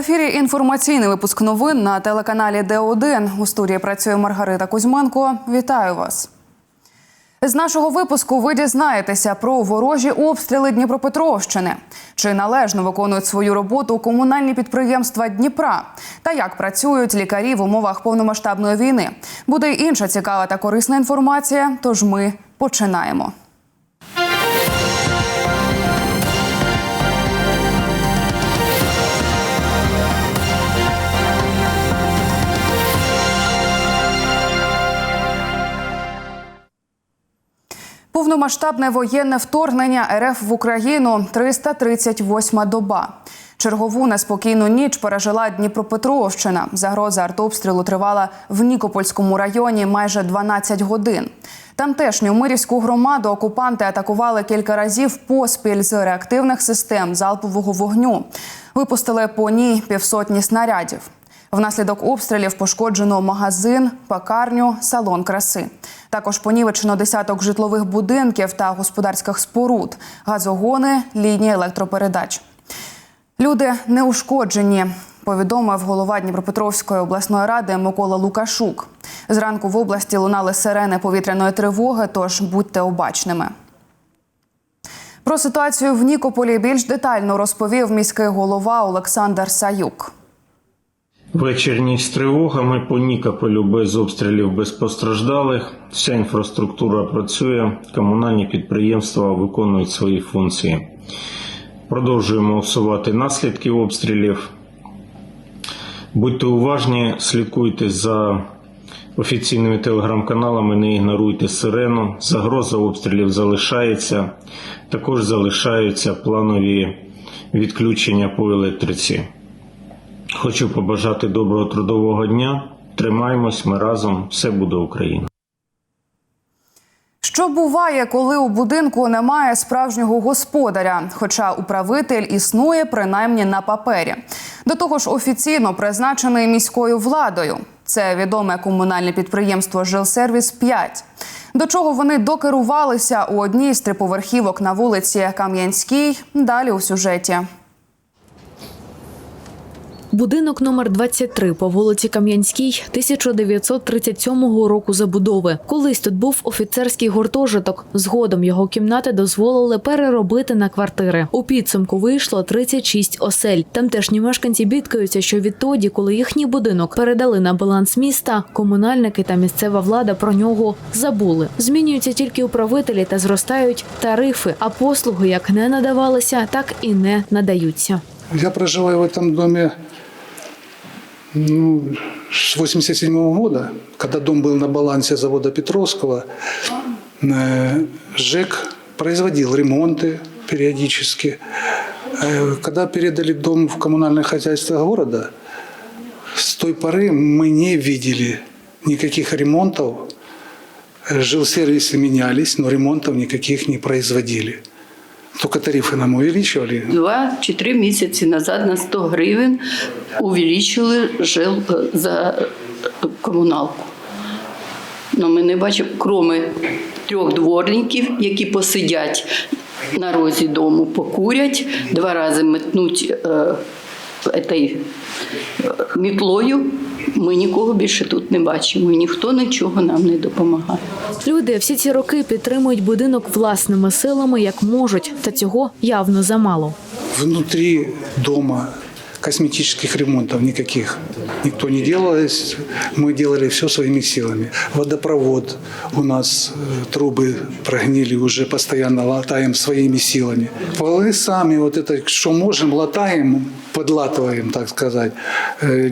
ефірі інформаційний випуск новин на телеканалі Д1. У студії працює Маргарита Кузьменко. Вітаю вас. З нашого випуску ви дізнаєтеся про ворожі обстріли Дніпропетровщини, чи належно виконують свою роботу комунальні підприємства Дніпра, та як працюють лікарі в умовах повномасштабної війни. Буде інша цікава та корисна інформація. Тож ми починаємо. Повномасштабне воєнне вторгнення РФ в Україну 338 доба. Чергову неспокійну ніч пережила Дніпропетровщина. Загроза артобстрілу тривала в Нікопольському районі майже 12 годин. Тамтешню мирівську громаду окупанти атакували кілька разів поспіль з реактивних систем залпового вогню. Випустили по ній півсотні снарядів. Внаслідок обстрілів пошкоджено магазин, пекарню, салон краси. Також понівечено десяток житлових будинків та господарських споруд, газогони, лінії електропередач. Люди не ушкоджені, повідомив голова Дніпропетровської обласної ради Микола Лукашук. Зранку в області лунали сирени повітряної тривоги, тож будьте обачними. Про ситуацію в Нікополі більш детально розповів міський голова Олександр Саюк. Вечір ніч з тривогами по Нікополю без обстрілів, без постраждалих. Вся інфраструктура працює, комунальні підприємства виконують свої функції. Продовжуємо усувати наслідки обстрілів. Будьте уважні, слідкуйте за офіційними телеграм-каналами, не ігноруйте сирену. Загроза обстрілів залишається. Також залишаються планові відключення по електриці. Хочу побажати доброго трудового дня. Тримаємось, ми разом, все буде Україна. Що буває, коли у будинку немає справжнього господаря, хоча управитель існує принаймні на папері. До того ж, офіційно призначений міською владою. Це відоме комунальне підприємство Жилсервіс 5 До чого вони докерувалися у одній з триповерхівок на вулиці Кам'янській. Далі у сюжеті. Будинок номер 23 по вулиці Кам'янській 1937 року забудови. Колись тут був офіцерський гуртожиток. Згодом його кімнати дозволили переробити на квартири. У підсумку вийшло 36 осель. Тамтешні мешканці бідкаються, що відтоді, коли їхній будинок передали на баланс міста, комунальники та місцева влада про нього забули. Змінюються тільки управителі та зростають тарифи, а послуги як не надавалися, так і не надаються. Я проживаю в этом доме ну, с 87 года, когда дом был на балансе завода Петровского. Э, ЖЭК производил ремонты периодически. Э, Когда передали дом в коммунальное хозяйство города, с той поры мы не видели никаких ремонтов. Э, Жилсервисы менялись, но ремонтов никаких не производили. Только тарифы нам увеличивали, Два чи три місяці назад на 100 гривень увеличили жил е, за е, комуналку. Ну, ми не бачимо, крім трьох дворників, які посидять на розі дому, покурять, два рази метнуть е, е, мітлою. Ми нікого більше тут не бачимо, і ніхто нічого нам не допомагає. Люди всі ці роки підтримують будинок власними силами як можуть, та цього явно замало. Внутрі дома косметических ремонтов никаких никто не делал. Мы делали все своими силами. Водопровод у нас, э, трубы прогнили, уже постоянно латаем своими силами. Полы сами, вот это, что можем, латаем, подлатываем, так сказать. Э,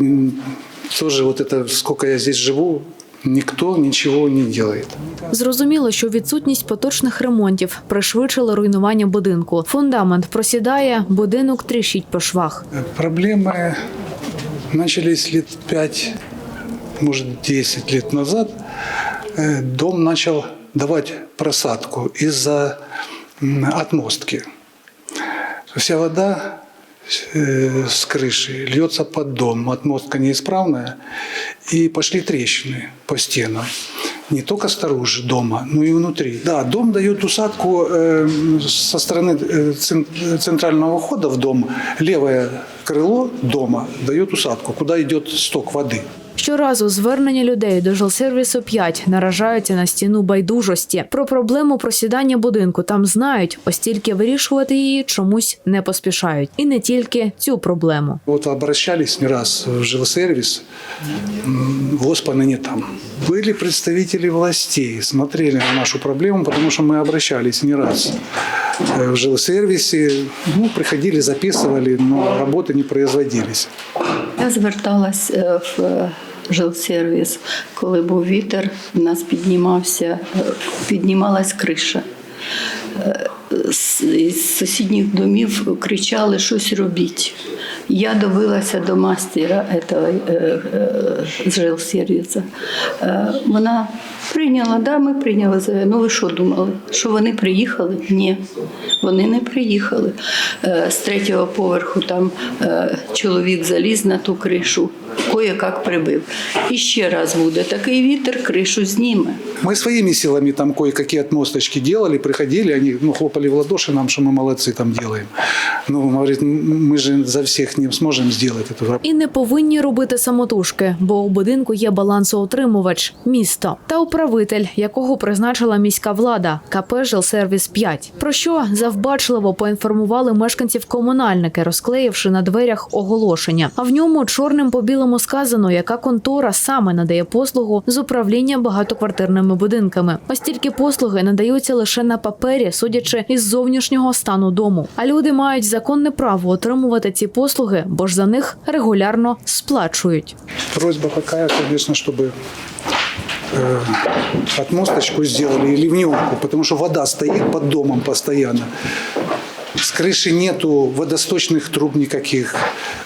Тоже вот это, сколько я здесь живу, никто ничего не делает. Зрозуміло, що відсутність поточних ремонтів пришвидшила руйнування будинку. Фундамент просідає, будинок тріщить по швах. Проблемы начались лет 5, может 10 лет назад. Э, Дом начал давать просадку из-за м, отмостки. Вся вода э, с крыши льется под дом, отмостка неисправная, и пошли трещины по стенам. Не только снаружи дома, но и внутри. Да, дом дает усадку э, со стороны э, цен- центрального входа в дом. Левая крыло дома дает усадку, куда идет сток воды. Щоразу звернення людей до жилсервісу 5 наражаються на стіну байдужості. Про проблему просідання будинку там знають, ось тільки вирішувати її чомусь не поспішають. І не тільки цю проблему. Вот обращались не раз в жилсервис, м, Господа не там. Были представители властей, смотрели на нашу проблему, потому что мы обращались не раз э, в жилсервисе. Ну, приходили, записывали, но работы не производились. Я зверталась е, в е, жилсервіс, коли був вітер, в нас піднімався, е, піднімалась криша. Е, З сусідніх домів кричали щось робіть. Я добилася до мастера этого, е, е, з жилсервісу. Е, Вона прийняла, да, ми прийняли заяву. Ну ви що думали? Що вони приїхали? Ні, вони не приїхали. Е, З третього поверху там е, чоловік заліз на ту кришу, кое-як прибив. І ще раз буде такий вітер, кришу зніме. Мы своими силами там кое-какие отмосточки делали, приходили, они ну, хлопали в ладоши нам, что мы молодцы там делаем. Ну, говорит, «М, мы же за всех не сможем сделать эту работу. І не повинні робити самотужки, бо у будинку є балансоутримувач місто та управитель, якого призначила міська влада КП «Жилсервіс 5 Про що завбачливо поінформували мешканців комунальники, розклеївши на дверях оголошення. А в ньому чорним по білому сказано, яка контора саме надає послугу з управління багатоквартирними будинками. Ось тільки послуги надаються лише на папері, судячи із зовнішнього стану дому. А люди мають законне право отримувати ці послуги, бо ж за них регулярно сплачують. Просьба какая, конечно, чтобы э, отмосточку сделали и ливневку, потому что вода стоит под домом постоянно. С крыши нету водосточных труб никаких.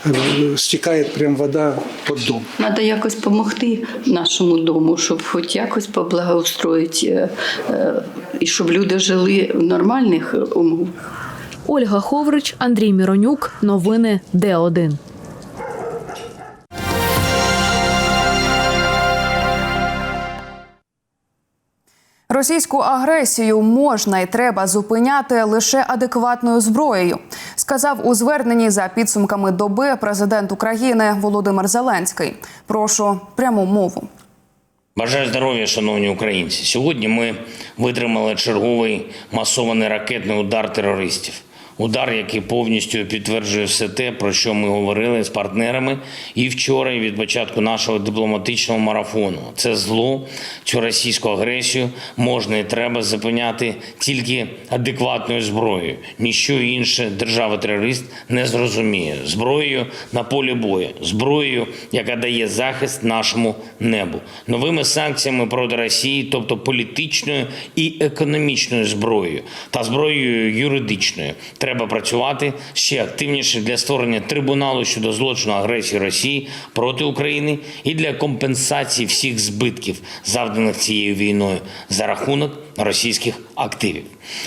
Э, Стекает прям вода под дом. Треба якось допомогти нашому дому, щоб хоч якось поблагоустроїти, е, е, і щоб люди жили в нормальних умовах. Ольга Ховрич, Андрій Міронюк. Новини Д1. Російську агресію можна і треба зупиняти лише адекватною зброєю, сказав у зверненні за підсумками доби президент України Володимир Зеленський. Прошу пряму мову. Бажаю здоров'я, шановні українці. Сьогодні ми витримали черговий масований ракетний удар терористів. Удар, який повністю підтверджує все те, про що ми говорили з партнерами і вчора, і від початку нашого дипломатичного марафону. Це зло, цю російську агресію можна і треба зупиняти тільки адекватною зброєю. Ніщо інше держава-терорист не зрозуміє. Зброєю на полі бою, зброєю, яка дає захист нашому небу, новими санкціями проти Росії, тобто політичною і економічною зброєю та зброєю юридичною. Треба працювати ще активніше для створення трибуналу щодо злочину агресії Росії проти України і для компенсації всіх збитків, завданих цією війною за рахунок російських активів.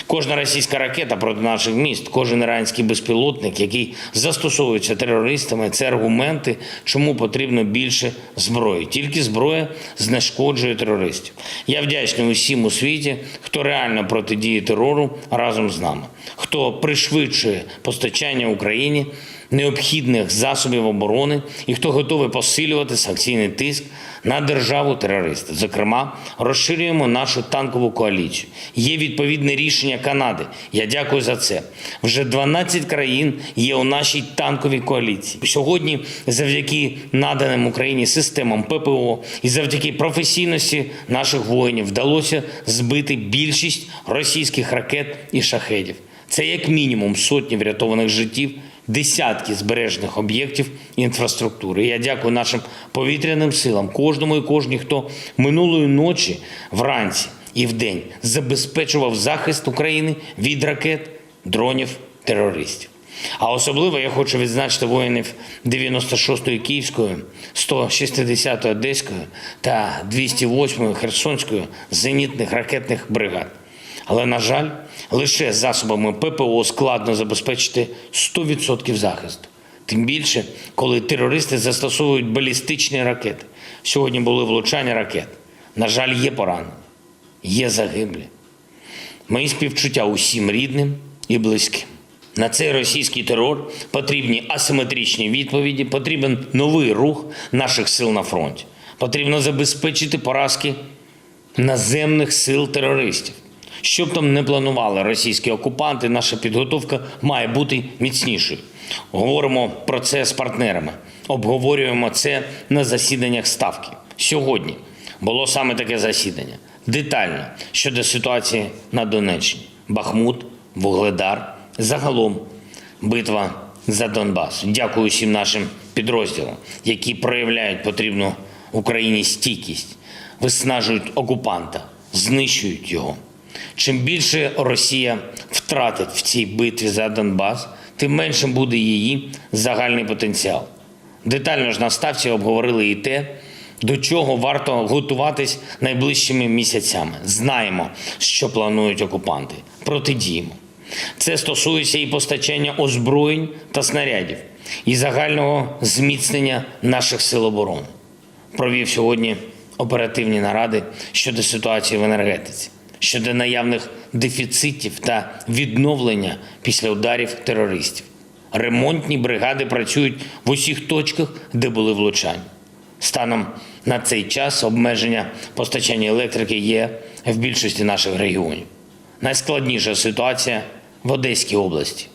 Кожна російська ракета проти наших міст, кожен іранський безпілотник, який застосовується терористами, це аргументи, чому потрібно більше зброї. Тільки зброя знешкоджує терористів. Я вдячний усім у світі, хто реально протидіє терору разом з нами, хто пришвидшує постачання Україні необхідних засобів оборони і хто готовий посилювати санкційний тиск на державу терориста. Зокрема, розширюємо нашу танкову коаліцію. Є відповідне рішення Канади. Я дякую за це. Вже 12 країн є у нашій танковій коаліції. Сьогодні, завдяки наданим Україні системам ППО і завдяки професійності наших воїнів вдалося збити більшість російських ракет і шахедів. Це як мінімум сотні врятованих життів, десятки збережених об'єктів інфраструктури. Я дякую нашим повітряним силам, кожному і кожній, хто минулої ночі, вранці і вдень забезпечував захист України від ракет, дронів, терористів. А особливо я хочу відзначити воїнів 96-ї Київської, 160-ї Одеської та 208-ї Херсонської зенітних ракетних бригад. Але, на жаль, лише засобами ППО складно забезпечити 100% захисту. Тим більше, коли терористи застосовують балістичні ракети. Сьогодні були влучання ракет. На жаль, є поранені, є загиблі. Мої співчуття усім рідним і близьким. На цей російський терор потрібні асиметричні відповіді, потрібен новий рух наших сил на фронті. Потрібно забезпечити поразки наземних сил терористів. Що б там не планували російські окупанти, наша підготовка має бути міцнішою. Говоримо про це з партнерами, обговорюємо це на засіданнях ставки. Сьогодні було саме таке засідання. Детально щодо ситуації на Донеччині. Бахмут, Вугледар, загалом битва за Донбас. Дякую всім нашим підрозділам, які проявляють потрібну Україні стійкість, виснажують окупанта, знищують його. Чим більше Росія втратить в цій битві за Донбас, тим меншим буде її загальний потенціал. Детально ж на ставці обговорили і те, до чого варто готуватись найближчими місяцями. Знаємо, що планують окупанти. Протидіємо. Це стосується і постачання озброєнь та снарядів, і загального зміцнення наших сил оборони. Провів сьогодні оперативні наради щодо ситуації в енергетиці, щодо наявних дефіцитів та відновлення після ударів терористів. Ремонтні бригади працюють в усіх точках, де були влучання. Станом на цей час обмеження постачання електрики є в більшості наших регіонів. Найскладніша ситуація в Одеській області,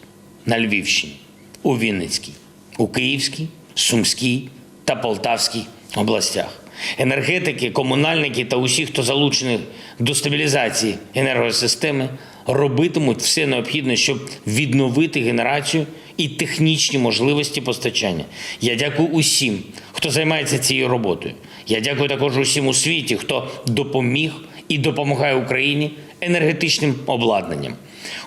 на Львівщині, у Вінницькій, у Київській, Сумській та Полтавській областях. Енергетики, комунальники та усі, хто залучений до стабілізації енергосистеми, робитимуть все необхідне, щоб відновити генерацію і технічні можливості постачання. Я дякую усім, хто займається цією роботою. Я дякую також усім у світі, хто допоміг і допомагає Україні енергетичним обладнанням.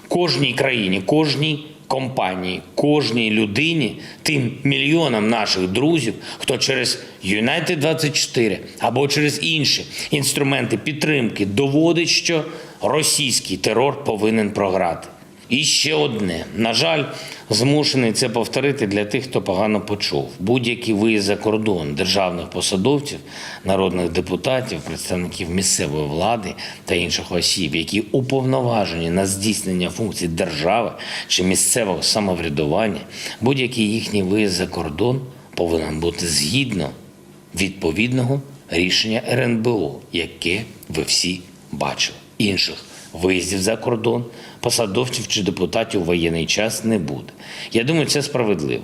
Кожній країні, кожній компанії, кожній людині, тим мільйонам наших друзів, хто через United 24 або через інші інструменти підтримки доводить, що російський терор повинен програти. І ще одне. На жаль, змушений це повторити для тих, хто погано почув. Будь-який виїзд за кордон державних посадовців, народних депутатів, представників місцевої влади та інших осіб, які уповноважені на здійснення функцій держави чи місцевого самоврядування, будь-який їхній виїзд за кордон повинен бути згідно відповідного рішення РНБО, яке ви всі бачили. Інших виїздів за кордон, посадовців чи депутатів у воєнний час не буде. Я думаю, це справедливо.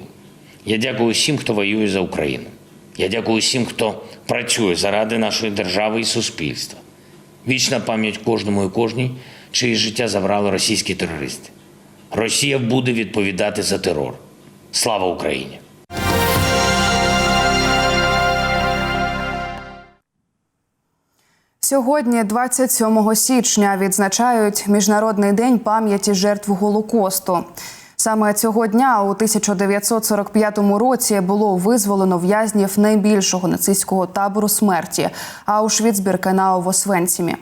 Я дякую всім, хто воює за Україну. Я дякую всім, хто працює заради нашої держави і суспільства. Вічна пам'ять кожному і кожній, чиї життя забрали російські терористи. Росія буде відповідати за терор. Слава Україні! Сьогодні, 27 січня, відзначають Міжнародний день пам'яті жертв Голокосту. Саме цього дня у 1945 році було визволено в'язнів найбільшого нацистського табору смерті Аушвіц-Біркенау в Освенцімі.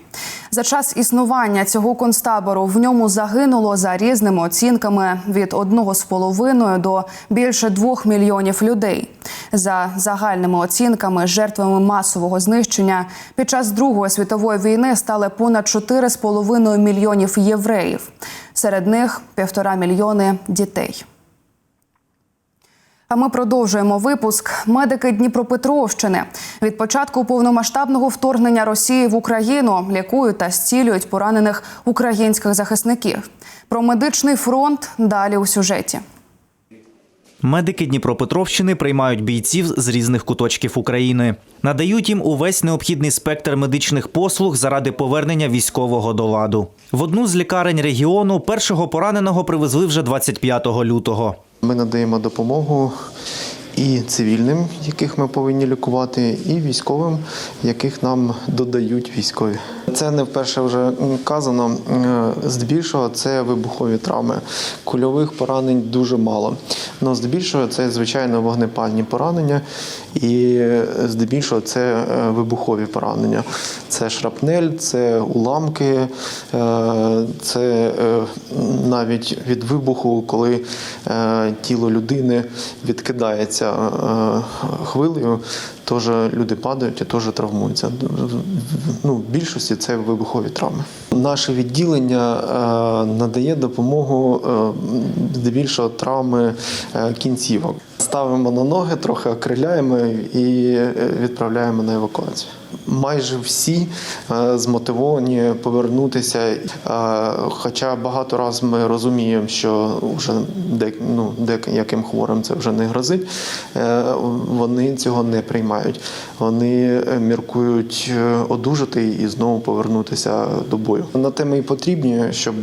За час існування цього концтабору в ньому загинуло за різними оцінками від 1,5 до більше 2 мільйонів людей. За загальними оцінками, жертвами масового знищення під час Другої світової війни стали понад 4,5 мільйонів євреїв. Серед них півтора мільйони дітей. А ми продовжуємо випуск. Медики Дніпропетровщини від початку повномасштабного вторгнення Росії в Україну лікують та зцілюють поранених українських захисників. Про медичний фронт далі у сюжеті. Медики Дніпропетровщини приймають бійців з різних куточків України, надають їм увесь необхідний спектр медичних послуг заради повернення військового до ладу. В одну з лікарень регіону першого пораненого привезли вже 25 лютого. Ми надаємо допомогу і цивільним, яких ми повинні лікувати, і військовим, яких нам додають військові. Це не вперше вже казано. Е, Здебільшого це вибухові травми. Кульових поранень дуже мало. Но здебільшого це звичайно вогнепальні поранення, і е, здебільшого це е, вибухові поранення. Це шрапнель, це уламки, це навіть від вибуху, коли тіло людини відкидається хвилею, теж люди падають і теж травмуються. Ну, в більшості це вибухові травми. Наше відділення е, надає допомогу е, здебільшого травми е, кінцівок. Ставимо на ноги, трохи окриляємо і е, відправляємо на евакуацію. Майже всі е, змотивовані повернутися. Е, Хоча багато разів ми розуміємо, що вже ну, деяким хворим це вже не грозить, вони цього не приймають. Вони міркують одужати і знову повернутися до бою. На те ми і потрібні, щоб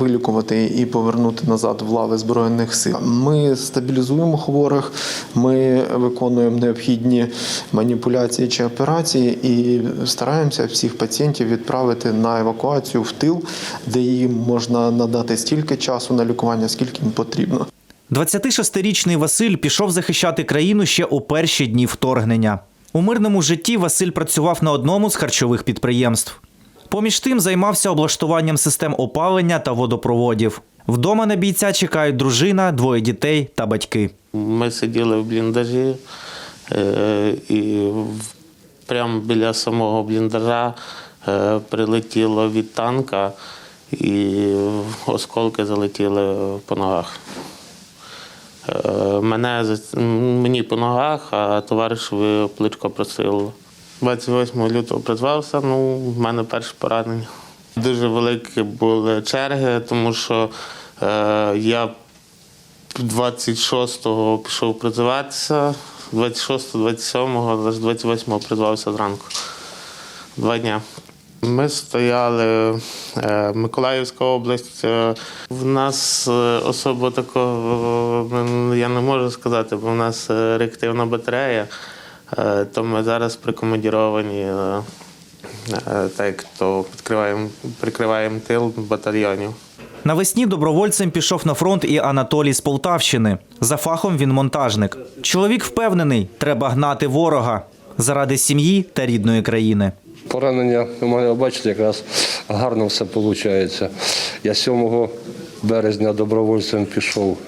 вилікувати і повернути назад в лави збройних сил. Ми стабілізуємо хворих, ми виконуємо необхідні маніпуляції чи операції і стараємося всіх пацієнтів відправити на евакуацію в тил, де їм можна надати стільки часу на лікування, скільки їм потрібно. 26-річний Василь пішов захищати країну ще у перші дні вторгнення. У мирному житті Василь працював на одному з харчових підприємств. Поміж тим займався облаштуванням систем опалення та водопроводів. Вдома на бійця чекають дружина, двоє дітей та батьки. Ми сиділи в бліндажі, е, і прямо біля самого бліндажа е, прилетіло від танка, і осколки залетіли по ногах. Е, Мене, мені по ногах, а товаришеві плечко просило. 28 лютого призвався, ну, в мене перше поранення. Дуже великі були черги, тому що е, я 26-го пішов призиватися, 26-го, 27-го, аж 28-го призвався зранку. Два дня. Ми стояли, е, Миколаївська область. е, В нас е, особо такого е, я не можу сказати, бо в нас е, реактивна батарея, е, то ми зараз прикомандіровані, е, так як то підкриваємо, прикриваємо тил батальйонів. Навесні добровольцем пішов на фронт і Анатолій з Полтавщини. За фахом він монтажник. Чоловік впевнений, треба гнати ворога заради сім'ї та рідної країни. Поранення у мене, бачите, якраз гарно все виходить. Я 7 березня добровольцем пішов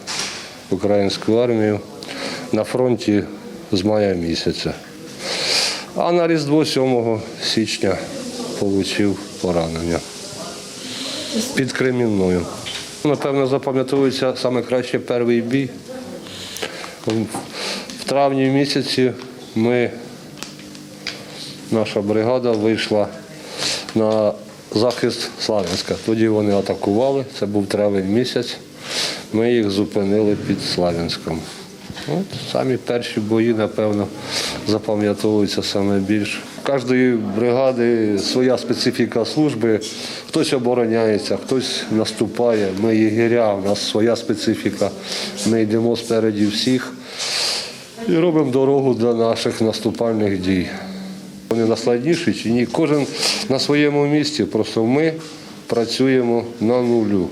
в українську армію на фронті з мая місяця. А на Різдво 7 січня отримав поранення під Кремінною. Напевно, запам'ятовується саме краще перший бій. В травні місяці ми наша бригада вийшла на захист Славянська. Тоді вони атакували, це був травень місяць. Ми їх зупинили під Славянськом. От самі перші бої, напевно, запам'ятовуються саме більше. Кожної бригади своя специфіка служби. Хтось обороняється, хтось наступає. Ми єгеря, у нас своя специфіка. Ми йдемо спереді всіх і робимо дорогу для наших наступальних дій. Вони найскладніші чи ні? Кожен на своєму місці, просто ми працюємо на нулю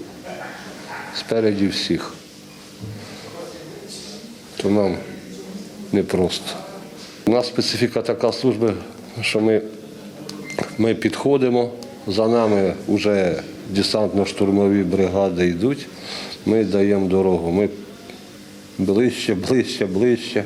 спереді всіх. То нам непросто. У нас специфіка така служби, що ми, ми підходимо, за нами вже десантно-штурмові бригади йдуть, ми даємо дорогу. Ми ближче, ближче, ближче.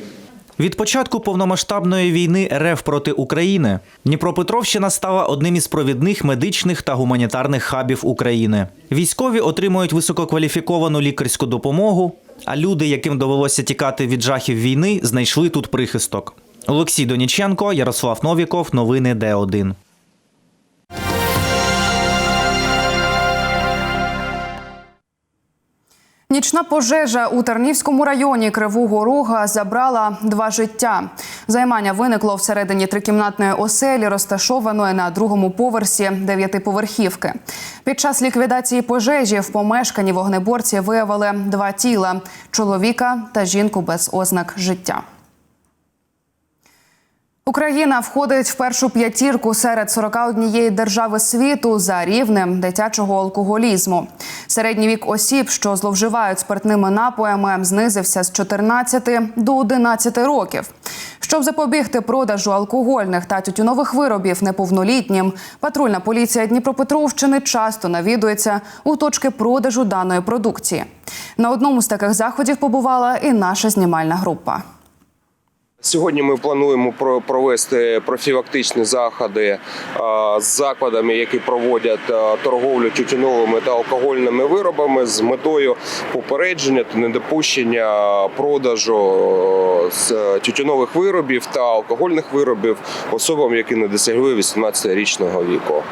Від початку повномасштабної війни РФ проти України Дніпропетровщина стала одним із провідних медичних та гуманітарних хабів України. Військові отримують висококваліфіковану лікарську допомогу, а люди, яким довелося тікати від жахів війни, знайшли тут прихисток. Олексій Доніченко, Ярослав Новіков, новини Д1. Нічна пожежа у Тернівському районі Кривого Рога забрала два життя. Займання виникло всередині трикімнатної оселі, розташованої на другому поверсі дев'ятиповерхівки. Під час ліквідації пожежі в помешканні вогнеборці виявили два тіла чоловіка та жінку без ознак життя. Україна входить в першу п'ятірку серед 41 держави світу за рівнем дитячого алкоголізму. Середній вік осіб, що зловживають спиртними напоями, знизився з 14 до 11 років. Щоб запобігти продажу алкогольних та тютюнових виробів неповнолітнім, патрульна поліція Дніпропетровщини часто навідується у точки продажу даної продукції. На одному з таких заходів побувала і наша знімальна група. Сьогодні ми плануємо про- провести профілактичні заходи з закладами, які проводять торговлю тютюновими та алкогольними виробами з метою попередження та недопущення продажу е, тютюнових виробів та алкогольних виробів особам, які не досягли 18-річного віку.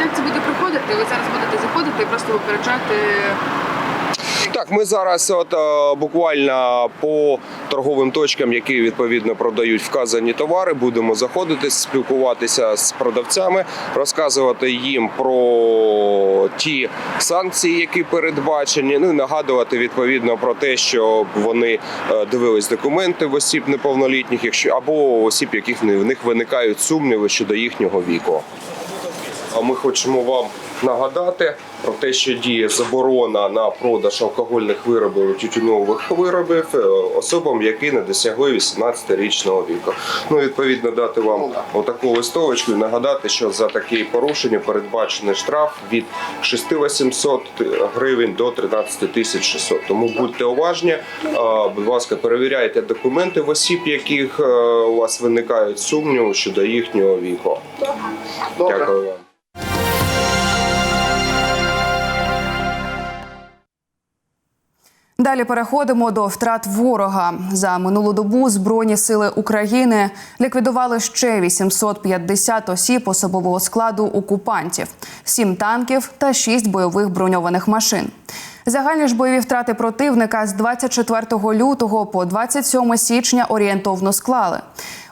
Як це буде проходити? Ви зараз будете заходити і просто попереджати Так, ми зараз от е, буквально по торговим точкам, які відповідно продають вказані товари, будемо заходити, спілкуватися з продавцями, розказувати їм про ті санкції, які передбачені. Ну і нагадувати відповідно про те, щоб вони е, дивились документи в осіб неповнолітніх, якщо або осіб, яких в них виникають сумніви щодо їхнього віку. А ми хочемо вам нагадати про те, що діє заборона на продаж алкогольних виробів тютюнових виробів е, особам, які не досягли 18-річного віку. Ну, відповідно, дати вам отаку листовочку і нагадати, що за такі порушення передбачений штраф від 6800 гривень до 13 тисяч 600. Тому будьте уважні, будь ласка, перевіряйте документи в осіб, яких е, у вас виникають сумніви щодо їхнього віку. Дякую вам. Далі переходимо до втрат ворога. За минулу добу Збройні сили України ліквідували ще 850 осіб особового складу окупантів, 7 танків та 6 бойових броньованих машин. Загальні ж бойові втрати противника з 24 лютого по 27 січня орієнтовно склали.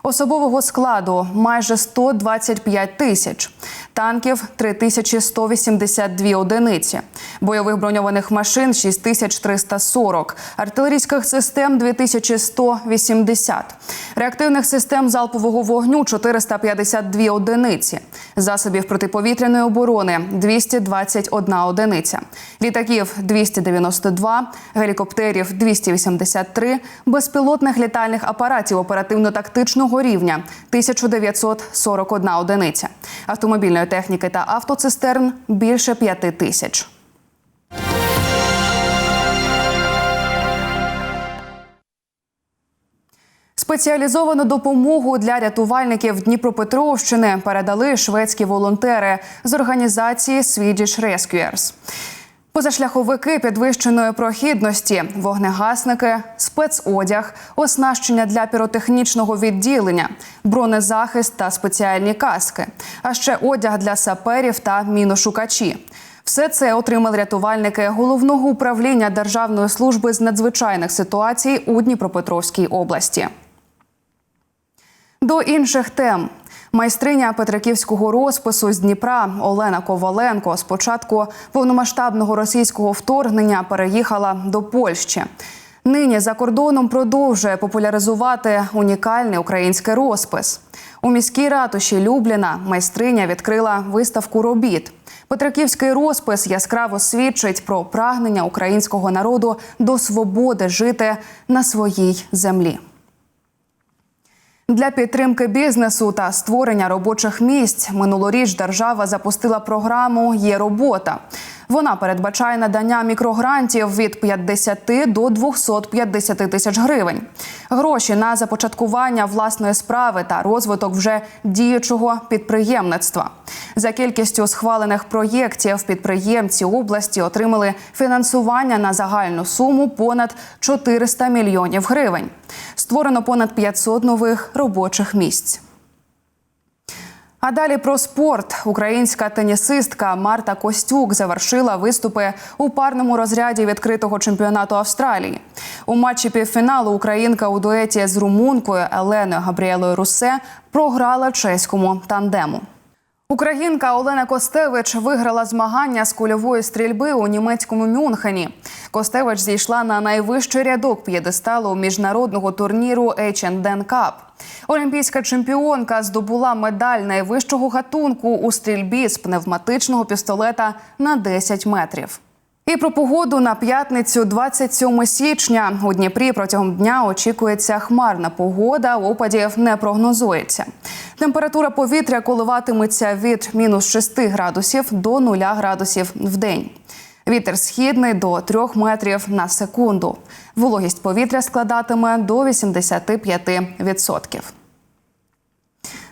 Особового складу майже 125 тисяч, танків 3182 одиниці, бойових броньованих машин 6340, артилерійських систем 2180, реактивних систем залпового вогню 452 одиниці, засобів протиповітряної оборони 221 одиниця, літаків 292, гелікоптерів 283, безпілотних літальних апаратів оперативно-тактичного рівня 1941 одиниця, автомобільної техніки та автоцистерн більше п'яти тисяч. Спеціалізовану допомогу для рятувальників Дніпропетровщини передали шведські волонтери з організації Swedish Rescuers. Позашляховики підвищеної прохідності, вогнегасники, спецодяг, оснащення для піротехнічного відділення, бронезахист та спеціальні каски, а ще одяг для саперів та міношукачі. Все це отримали рятувальники головного управління Державної служби з надзвичайних ситуацій у Дніпропетровській області. До інших тем. Майстриня Петриківського розпису з Дніпра Олена Коваленко з початку повномасштабного російського вторгнення переїхала до Польщі. Нині за кордоном продовжує популяризувати унікальний український розпис. У міській ратуші Любліна майстриня відкрила виставку робіт. Петриківський розпис яскраво свідчить про прагнення українського народу до свободи жити на своїй землі. Для підтримки бізнесу та створення робочих місць минулоріч держава запустила програму Є робота. Вона передбачає надання мікрогрантів від 50 до 250 тисяч гривень. Гроші на започаткування власної справи та розвиток вже діючого підприємництва. За кількістю схвалених проєктів підприємці області отримали фінансування на загальну суму понад 400 мільйонів гривень. Створено понад 500 нових робочих місць. А далі про спорт. Українська тенісистка Марта Костюк завершила виступи у парному розряді відкритого чемпіонату Австралії. У матчі півфіналу Українка у дуеті з румункою Еленою Габріелою Русе програла чеському тандему. Українка Олена Костевич виграла змагання з кульової стрільби у німецькому Мюнхені. Костевич зійшла на найвищий рядок п'єдесталу міжнародного турніру H&N Cup. Олімпійська чемпіонка здобула медаль найвищого гатунку у стрільбі з пневматичного пістолета на 10 метрів. І про погоду на п'ятницю, 27 січня. У Дніпрі протягом дня очікується хмарна погода. Опадів не прогнозується. Температура повітря коливатиметься від мінус 6 градусів до 0 градусів в день. Вітер східний до 3 метрів на секунду. Вологість повітря складатиме до 85%.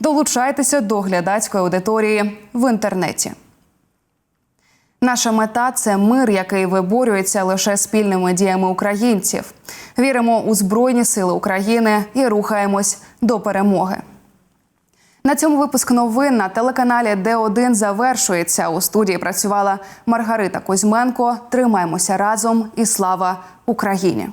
Долучайтеся до глядацької аудиторії в інтернеті. Наша мета це мир, який виборюється лише спільними діями українців. Віримо у Збройні Сили України і рухаємось до перемоги. На цьому випуск новин на телеканалі Д1 завершується. У студії працювала Маргарита Кузьменко. Тримаємося разом і слава Україні!